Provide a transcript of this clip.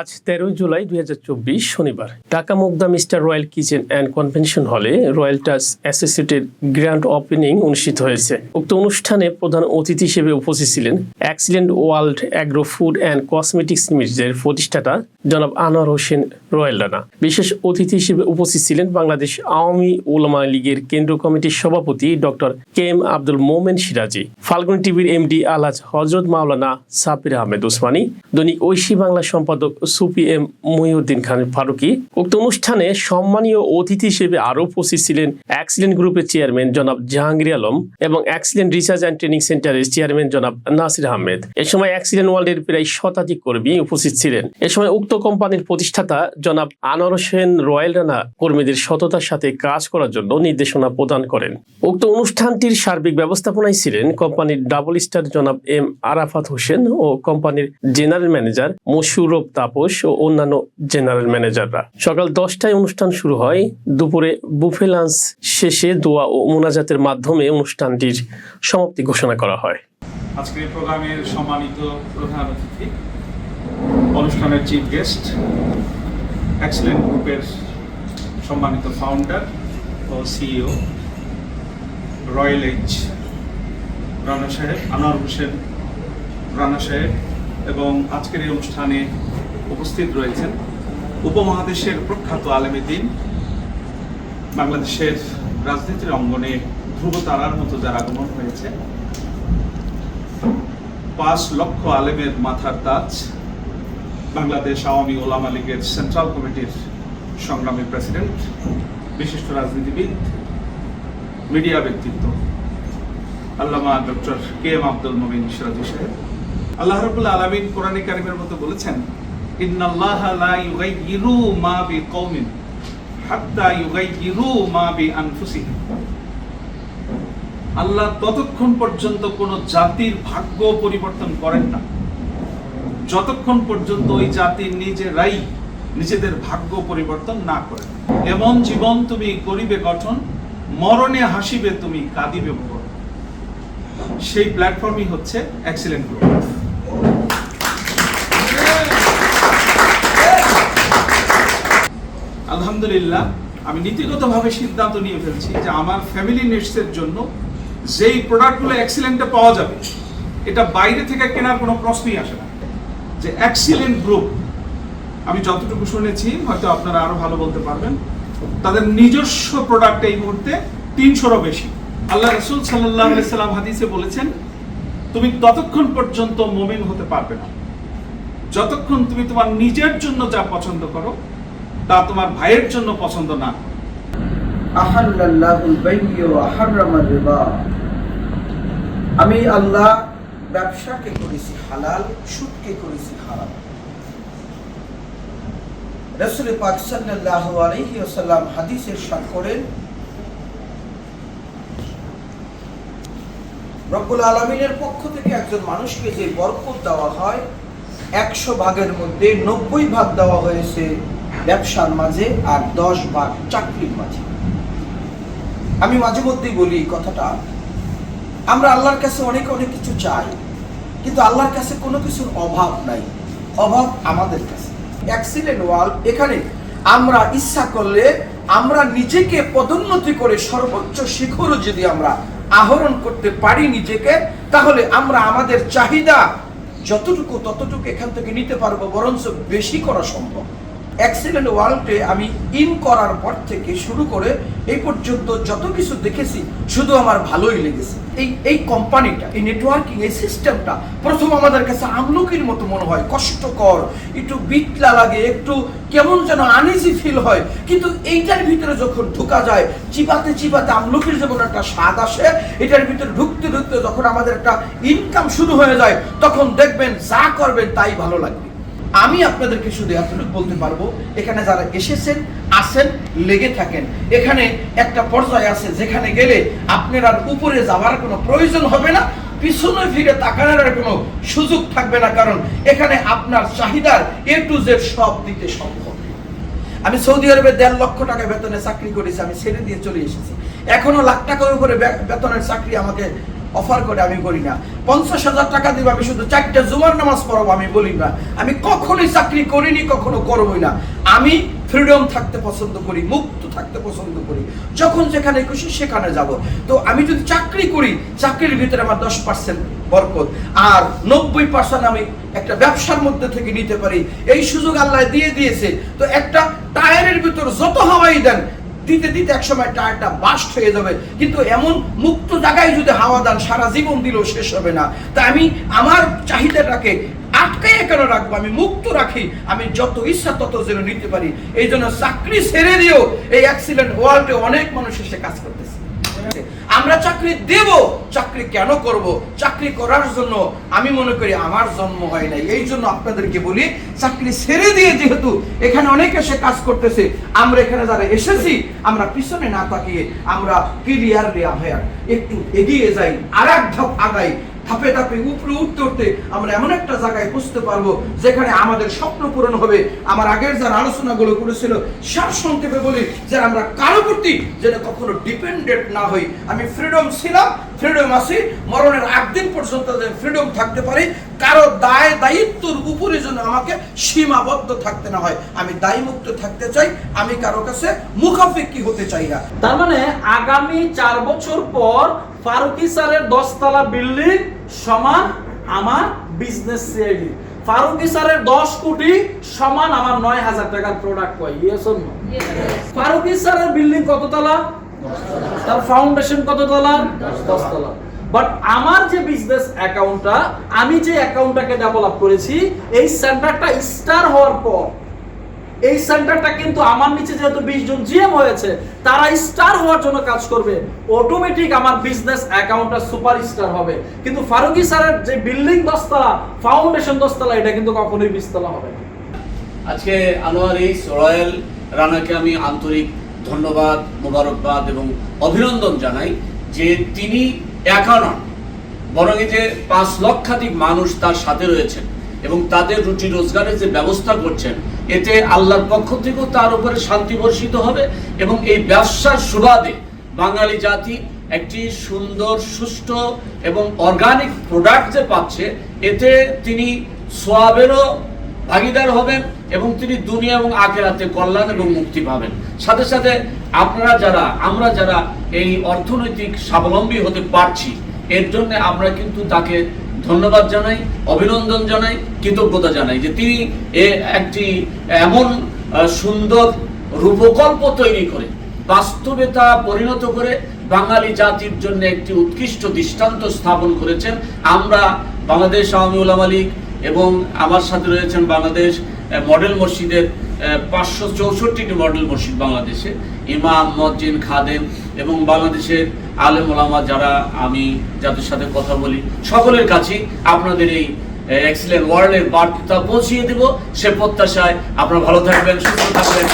আজ তেরোই জুলাই দু হাজার চব্বিশ শনিবার। Dhaka Mugda mister royal kitchen and convention হলে royal touch associated grand opening অনুষ্ঠিত হয়েছে। উক্ত অনুষ্ঠানে প্রধান অতিথি হিসেবে উপস্থিত ছিলেন excellent world agro food and cosmetics লিমিটেডের প্রতিষ্ঠাতা জনাব আনোয়ার হোসেন রয়্যাল রানা। বিশেষ অতিথি হিসেবে উপস্থিত ছিলেন বাংলাদেশ আওয়ামী ওলামা লীগের কেন্দ্রীয় কমিটির সভাপতি doctor K M Abdul Momen Siraji, Falgun টিভির এমডি আলহাজ হজরত মাওলানা সাবির আহমেদ ওসমানী, দৈনিক ঐশী বাংলা সম্পাদক সুপি এম মহিউদ্দিন খান ফারুকি উক্ত অনুষ্ঠানে সম্মানীয় অতিথি হিসেবে আরও উপস্থিত ছিলেন অ্যাক্সিডেন্ট গ্রুপের চেয়ারম্যান জনাব জাহাঙ্গীর আলম এবং অ্যাক্সিডেন্ট রিসার্চ অ্যান্ড ট্রেনিং সেন্টারের চেয়ারম্যান জনাব নাসির আহমেদ। এ সময় অ্যাক্সিডেন্ট ওয়ার্ল্ডের প্রায় শতাধিক কর্মী উপস্থিত ছিলেন। এ সময় উক্ত কোম্পানির প্রতিষ্ঠাতা জনাব আনোয়ার হোসেন রয়্যাল রানা কর্মীদের সততার সাথে কাজ করার জন্য নির্দেশনা প্রদান করেন। উক্ত অনুষ্ঠানটির সার্বিক ব্যবস্থাপনায় ছিলেন কোম্পানির ডাবল স্টার জনাব এম আরাফাত হোসেন ও কোম্পানির জেনারেল ম্যানেজার মশুরব তাপস ও অন্যান্য জেনারেল ম্যানেজাররা সকাল দশটায় অনুষ্ঠান শুরু হয়। দুপুরে বুফে লাঞ্চ শেষে দোয়া ও মোনাজাতের মাধ্যমে অনুষ্ঠানটির সমাপ্তি ঘোষণা করা হয়। আজকের প্রোগ্রামের সম্মানিত প্রধান অতিথি, অনুষ্ঠানের চিফ গেস্ট এক্সেলেন্ট গ্রুপের সম্মানিত ফাউন্ডার ও সিইও রয়্যাল এইচ রানা সাহেব, আনোয়ার হোসেন রানা সাহেব এবং আজকের এই অনুষ্ঠানে উপস্থিত রয়েছেন উপমহাদেশের প্রখ্যাত আলেমী দিন, বাংলাদেশের রাজনীতির অঙ্গনে ধ্রুব তারার মতো যার আগমন হয়েছে। পাঁচ লক্ষ আলেমের মাথার তাজ বাংলাদেশ আওয়ামী ওলামা লীগের সেন্ট্রাল কমিটির সংগ্রামী প্রেসিডেন্ট, বিশিষ্ট রাজনীতিবিদ, মিডিয়া ব্যক্তিত্ব, আল্লামা doctor K M Abdul Momin সিরাজি সাহেব। আল্লাহ রাব্বুল আলামিন কোরআনে কারিমের মতো বলেছেন ইন্নাল্লাহ লা ইউগাইয়িরু মা বিকওমিন হাত্তা ইউগাইয়িরু মা বিআনফুসিহিম। আল্লাহ ততক্ষণ পর্যন্ত কোন জাতির ভাগ্য পরিবর্তন করেন না। যতক্ষণ পর্যন্ত ওই জাতির নিজেরাই নিজেদের ভাগ্য পরিবর্তন না করে এমন জীবন তুমি করিবে গঠন, মরণে হাসিবে তুমি কাঁদিবে সেই প্ল্যাটফর্মই হচ্ছে এক্সিলেন্ট গ্রুপ আলহামদুলিল্লাহ, আমি নীতিগতভাবে সিদ্ধান্ত নিয়ে ফেলছি যে আমার ফ্যামিলি নিডসের জন্য যেই প্রোডাক্টগুলো এক্সিলেন্টে পাওয়া যাবে, এটা বাইরে থেকে কেনার কোনো প্রশ্নই আসে না। যে এক্সিলেন্ট গ্রুপ আমি যতটুকু শুনেছি, হয়তো আপনারা আরও ভালো বলতে পারবেন, তাদের নিজস্ব প্রোডাক্ট এই মুহূর্তে তিনশোরও বেশি। আল্লাহ রসুল সাল্লাহ সাল্লাম হাদিসে বলেছেন, তুমি ততক্ষণ পর্যন্ত মমিন হতে পারবে না। যতক্ষণ তুমি তোমার নিজের জন্য যা পছন্দ করো তা তোমার ভাইয়ের জন্য পছন্দ না। আমি আল্লাহ ব্যবসাকে করেছি হালাল, সুদকে করেছি হারাম। রাসূল পাক সাল্লাল্লাহু আলাইহি ওয়াসাল্লাম হাদিসে ইরশাদ করেন, রব্বুল আলামিনের পক্ষ থেকে একজন মানুষকে যে বরকত দেওয়া হয়, একশো ভাগের মধ্যে নব্বই ভাগ দেওয়া হয়েছে ব্যবসার মাঝে আর দশ ভাগ চাকরির মাঝে। আমি মাঝে মধ্যেই বলি কথাটা, আমরা আল্লাহর কাছে অনেক অনেক কিছু চাই, কিন্তু আল্লাহর কাছে কোনো কিছুর অভাব নাই। অভাব আমাদের কাছে। অ্যাক্সিডেন্ট ওয়াল এখানে আমরা ইচ্ছা করলে আমরা নিজেকে পদোন্নতি করে সর্বোচ্চ শিখরও যদি আমরা আহরণ করতে পারি নিজেকে, তাহলে আমরা আমাদের চাহিদা যতটুকু ততটুকু এখান থেকে নিতে পারব, বরঞ্চ বেশি করা সম্ভব। অ্যাক্সিডেন্ট ওয়ার্ল্ডে আমি ইন করার পর থেকে শুরু করে এই পর্যন্ত যত কিছু দেখেছি, শুধু আমার ভালোই লেগেছে। এই এই কোম্পানিটা এই নেটওয়ার্কিং এই সিস্টেমটা প্রথম আমাদের কাছে আমলকির মতো মনে হয়, কষ্টকর, একটু বিটলা লাগে, একটু কেমন যেন আনইজি ফিল হয়। কিন্তু এইটার ভিতরে যখন ঢোকা যায়, চিবাতে চিবাতে আমলকির যেমন একটা স্বাদ আসে, এটার ভিতরে ঢুকতে ঢুকতে যখন আমাদের একটা ইনকাম শুরু হয়ে যায়, তখন দেখবেন যা করবেন তাই ভালো লাগবে আমি আপনাদেরকে শুধু এতটুকু বলতে পারব, এখানে যারা এসেছেন আসেন লেগে থাকেন, এখানে একটা পর্যায়ে আছে যেখানে গেলে আপনার উপরে যাওয়ার কোনো প্রয়োজন হবে না, পিছনে ফিরে তাকানোর কোনো সুযোগ থাকবে না, কারণ এখানে আপনার চাহিদার এ টু জেড সব দিতে সম্ভব। আমি সৌদি আরবে দেড় লক্ষ টাকা বেতনে চাকরি করেছি, আমি ছেড়ে দিয়ে চলে এসেছি। এখনও লাখ টাকার উপরে বেতনের চাকরি আমাকে অফার করে আমি করি না। পঞ্চাশ হাজার টাকা দিব আমি শুধু চারটা জুমার নামাজ পড়াবো আমি বলি না। আমি কখনোই চাকরি করিনি, কখনো করবোই না। আমি ফ্রিডম থাকতে পছন্দ করি, মুক্ত থাকতে পছন্দ করি। যখন যেখানে খুশি সেখানে যাব। তো আমি যদি চাকরি করি, চাকরির ভিতরে আমার দশ পার্সেন্ট বরকত। আর নব্বই পার্সেন্ট আমি একটা ব্যবসার মধ্যে থেকে নিতে পারি। এই সুযোগ আল্লাহ দিয়ে দিয়েছে। তো একটা টায়ারের ভিতর যত হাওয়াই দেন দিতে দিতে একসময় টায়ারটা বাস্ট হয়ে যাবে। কিন্তু এমন মুক্ত জায়গায় যদি হাওয়া দান, সারা জীবন দিলেও শেষ হবে না। তা আমি আমার চাহিদাটাকে আটকাইয়ে কেন রাখব? আমি মুক্ত রাখি। আমি যত ইচ্ছা তত যেন নিতে পারি। এই জন্য চাকরি ছেড়ে দিয়েও এই অ্যাক্সিডেন্ট ওয়ার্ল্ডে অনেক মানুষ এসে কাজ করতেছে। আমরা চাকরি দেব, চাকরি কেন করব? চাকরি করার জন্য আমি মনে করি আমার জন্ম হয় নাই। এই জন্য আপনাদেরকে বলি, চাকরি ছেড়ে দিয়ে যেহেতু এখানে অনেকে এসে কাজ করতেছে, আমরা এখানে যারা এসেছি, আমরা পিছনে না তাকিয়ে আমরা ক্লিয়ার দেওয়া একটু এগিয়ে যাই আর এক ধাপ আগাই ধাপে ধাপে উপরে উঠতে উঠতে আমরা এমন একটা জায়গায় বুঝতে পারব যেখানে আমাদের স্বপ্ন পূরণ হবে। আমার আগের যারা আলোচনাগুলো করেছিল, সার সংক্ষেপে বলি যে আমরা কারও প্রতি যেন কখনো ডিপেন্ডেন্ট না হই। আমি ফ্রিডম ছিলাম ফ্রিডম আছি, মরণের একদিন পর্যন্ত যেন ফ্রিডম থাকতে পারি, কারও দায় দায়িত্বর উপরে যেন আমাকে সীমাবদ্ধ থাকতে না হয়। আমি দায়মুক্ত থাকতে চাই, আমি কারও কাছে মুখাফিকি হতে চাই না। তার মানে আগামী চার বছর পর ফারুকি স্যারের দশতলা বিল্ডিং সমান আমার বিজনেস সিআইডি ফারুকি স্যারের দশ কোটি সমান আমার নয় হাজার টাকার প্রোডাক্ট কয় ইয়েস অর ফারুকি স্যারের বিল্ডিং কত তলা? তার ফাউন্ডেশন কত তলা? দশ তলা। বাট আমার যে বিজনেস অ্যাকাউন্টটা আমি যে অ্যাকাউন্টটাকে ডেভেলপ করেছি এই সেন্টারটা স্টার হওয়ার পর এই সেন্টারটা কিন্তু আমার নিচে যেহেতু বিশ জন জিএম হয়েছে, তারা স্টার হওয়ার জন্য কাজ করবে। অটোমেটিক আমার বিজনেস অ্যাকাউন্টটা সুপার স্টার হবে। কিন্তু ফারুকি স্যারের যে বিল্ডিং দশতলা ফাউন্ডেশন দশতলা, এটা কিন্তু কখনোই বিশতলা হবে না। আজকে আনোয়ার এই রয়্যাল রানাকে আমি আন্তরিক ধন্যবাদ, মোবারকবাদ এবং অভিনন্দন জানাই যে তিনি একা নন, বরং যে পাঁচ লক্ষাধিক মানুষ তার সাথে রয়েছেন এবং তাদের রুটি রোজগারের যে ব্যবস্থা করছেন এতে আল্লাহর পক্ষ থেকেও তার উপরে শান্তি বর্ষিত হবে এবং এই ব্যবসার সুবাদে বাঙালি জাতি একটি সুন্দর, সুষ্ঠু এবং অর্গানিক প্রোডাক্ট যে পাচ্ছে, এতে তিনি সোয়াবেরও ভাগিদার হবেন এবং তিনি দুনিয়া এবং আখেরাতে কল্যাণ এবং মুক্তি পাবেন। সাথে সাথে আপনারা যারা, আমরা যারা এই অর্থনৈতিক স্বাবলম্বী হতে পারছি, এর জন্য আমরা কিন্তু তাকে ধন্যবাদ জানাই, অভিনন্দন জানাই, কৃতজ্ঞতা জানাই যে তিনি একটি এমন সুন্দর রূপকল্প তৈরি করে বাস্তবে তা পরিণত করে বাঙালি জাতির জন্য একটি উৎকৃষ্ট দৃষ্টান্ত স্থাপন করেছেন। আমরা বাংলাদেশ আওয়ামী উলামা লীগ এবং আমার সাথে রয়েছেন বাংলাদেশ মডেল মসজিদের পাঁচশো চৌষট্টিটি মডেল মসজিদ বাংলাদেশে। ইমাম মজ্জিন খাদেম এবং বাংলাদেশের আলেম ওলামা যারা, আমি যাদের সাথে কথা বলি, সকলের কাছে আপনাদের এই এক্সিলেন্ট ওয়ার্ল্ডের বার্তা পৌঁছিয়ে দেব। সে প্রত্যাশায় আপনারা ভালো থাকবেন, সুস্থ থাকবেন।